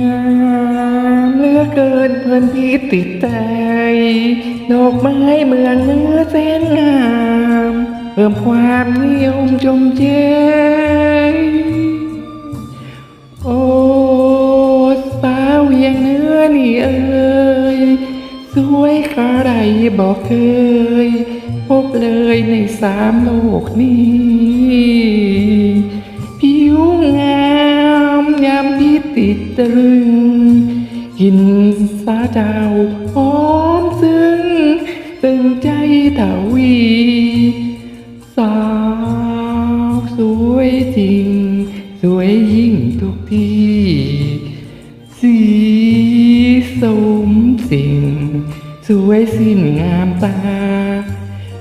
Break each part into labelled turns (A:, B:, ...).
A: งามเหลือเกินเพลินพิษติดใจ ดอกไม้เมืองเนื้อแสนงาม เพิ่มความนิยมจมเจยโอ้สาวเวียงเนื้อนี่เอ่ยสวยขะไรบอกเคย พบเลยในสามโลกนี้ สาเจ้าหอมซึ้งตึงใจเถาวี สาวสวยจริง สวยยิ่งทุกที่ สีสมสิ่ง สวยสิ้นงามตา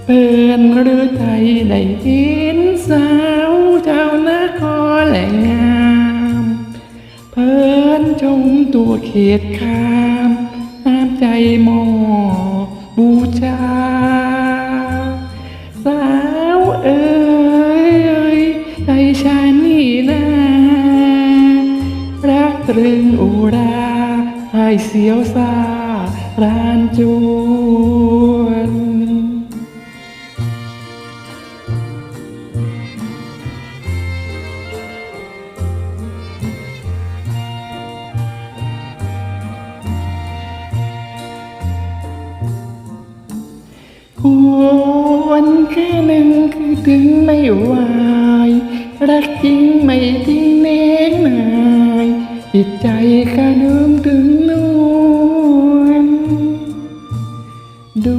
A: เพิ่นหรือไทยได้เห็นสาวเจ้านครแหล่งงาม เพิ่นชมตัวเขตคามน้ำ หมอบูชา สาวเอ๋ยใจฉันนี่นารักตรึงอุราให้เสียวซารานจวน ควรแค่หนึ่งคือถึงไม่ไหวรักจริงไม่จริงเน้นนายจิตใจข้านึมถึงนวลดู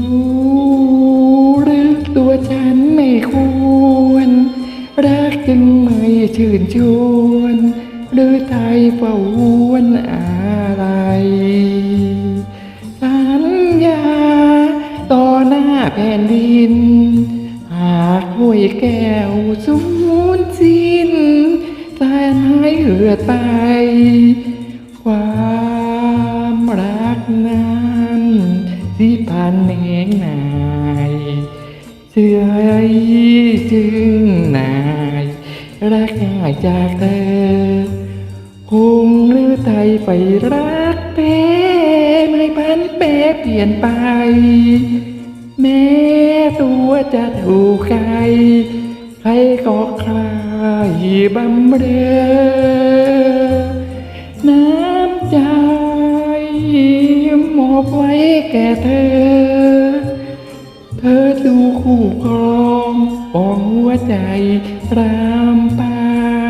A: รือตัวฉันไม่ควร รักจึงไม่ชื่นชวนหรือไทยเฝ้าวนอะไร หน้าแผ่นดิน หากห้วยแก้วสูญสิ้นแสนหายเหือดไป ความรักนั้นสิพันแหงนายเชื่อจึงนายรักง่ายจากเธอ คงหรือไทยไปรักเป้ไม่พันเปเปลี่ยนไป แม้ตัวจะถูกใคร ใครก็ใครบำเรอน้ำใจมอบไว้แก่เธอ เธอดูคู่ครองปองหัวใจรามปา